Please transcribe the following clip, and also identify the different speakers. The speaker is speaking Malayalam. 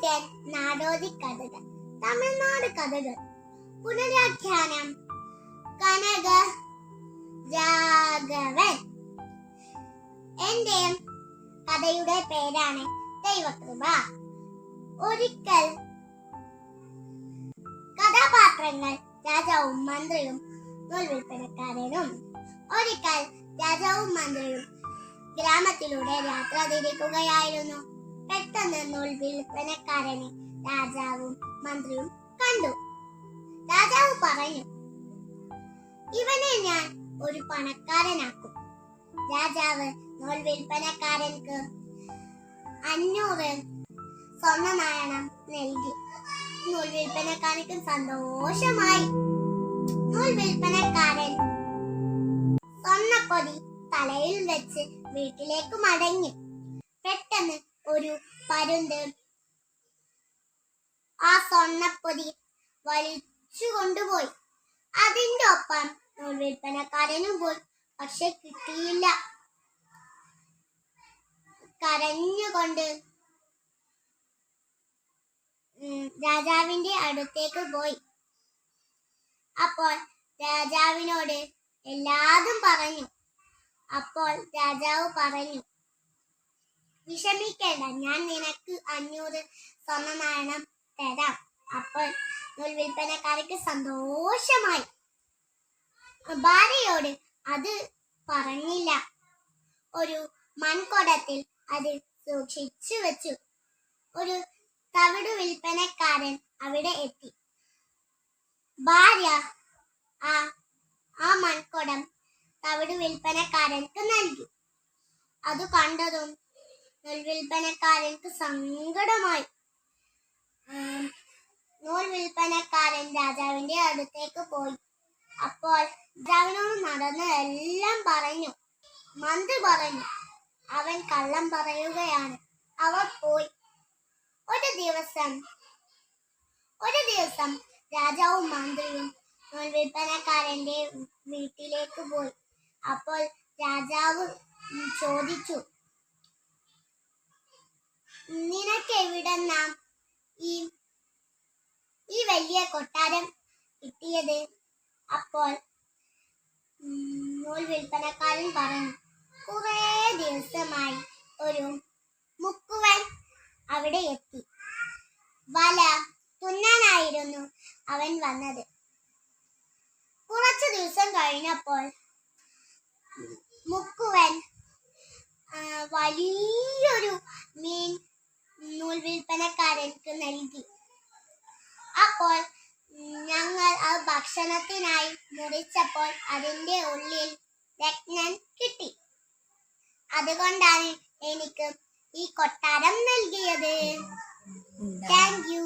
Speaker 1: ഇന്ത്യൻ നാടോടി കഥകൾ തമിഴ്നാട് കഥകൾ. പുനരാഖ്യാനം. കനക രാഘവൻ എന്റെ കഥയുടെ പേരാണ് ദൈവകൃപ. ഒരിക്കൽ കഥാപാത്രങ്ങൾ രാജാവും മന്ത്രിയും നൂൽവിൽപ്പനക്കാരനും ഒരിക്കൽ രാജാവും മന്ത്രിയും ഗ്രാമത്തിലൂടെ യാത്ര തിരിക്കുകയായിരുന്നു. പെട്ടെന്ന് നൂൽ വിൽപ്പനക്കാരനെ രാജാവും മന്ത്രിയും കണ്ടു. രാജാവ് പറഞ്ഞു ഇവനെ ഞാൻ ഒരു പണക്കാരനാക്കും. രാജാവ് നൂൽ വിൽപ്പനക്കാരൻക്ക് അഞ്ഞൂറ് സ്വർണ നൽകി. നൂൽ സന്തോഷമായി. നൂൽ വിൽപ്പനക്കാരൻ സ്വർണപ്പൊതി തലയിൽ വെച്ച് വീട്ടിലേക്ക് മടങ്ങി. പെട്ടെന്ന് ഒരു പരുന്ത്. ആ സ്വർണപ്പൊതി വലിച്ചു കൊണ്ടുപോയി. അതിന്റെ ഒപ്പം വിൽപ്പനക്കാരനും പോയി പക്ഷെ കിട്ടിയില്ല. കരഞ്ഞുകൊണ്ട് രാജാവിന്റെ അടുത്തേക്ക് പോയി. അപ്പോൾ രാജാവിനോട് എല്ലാതും പറഞ്ഞു. അപ്പോൾ രാജാവ് പറഞ്ഞു വിഷമിക്കേണ്ട. ഞാൻ നിനക്ക് അഞ്ഞൂറ് സ്വർണ നാണയം തരാം. അപ്പോൾ നൂൽ വിൽപ്പനക്കാർക്ക് സന്തോഷമായി. ഭാര്യയോട് അത് പറഞ്ഞില്ല. ഒരു മൺകുടത്തിൽ അത് സൂക്ഷിച്ചു വെച്ചു. ഒരു തവിട് വിൽപ്പനക്കാരൻ അവിടെ എത്തി. ഭാര്യ ആ ആ മൺകുടം തവിട് വിൽപ്പനക്കാരൻക്ക് നൽകി. അത് കണ്ടതും നൂൽ വിൽപ്പനക്കാരൻക്ക് സങ്കടമായി. നൂൽ വിൽപ്പനക്കാരൻ രാജാവിന്റെ അടുത്തേക്ക് പോയി. അപ്പോൾ രാജാവിനോട് നടന്ന് എല്ലാം പറഞ്ഞു. മന്ത്രി പറഞ്ഞു അവൻ കള്ളം പറയുകയാണ്. അവർ പോയി. ഒരു ദിവസം ഒരു ദിവസം രാജാവും മന്ത്രിയും നൂൽ വിൽപ്പനക്കാരന്റെ വീട്ടിലേക്ക് പോയി. അപ്പോൾ രാജാവ് ചോദിച്ചു നിനക്ക് എവിടെന്നാ ഈ ഈ വലിയ കൊട്ടാരം കിട്ടിയത്? അപ്പോൾ നൂൽ വിൽപ്പനക്കാരൻ പറഞ്ഞു കുറേ ദിവസമായി ഒരു മുക്കുവൻ അവിടെ എത്തി. വല തുന്നാനായിരുന്നു അവൻ വന്നത്. കുറച്ചു ദിവസം കഴിഞ്ഞപ്പോൾ മുക്കുവൻ വലിയൊരു മീൻ നൂൽ വിൽപ്പനക്കാരൻക്ക് നൽകി അപ്പോൾ ഉം, ഞങ്ങൾ ആ ഭക്ഷണത്തിനായി മുറിച്ചപ്പോൾ അതിന്റെ ഉള്ളിൽ രത്നൻ കിട്ടി. അതുകൊണ്ടാണ് എനിക്ക് ഈ കൊട്ടാരം നൽകിയത്. Thank you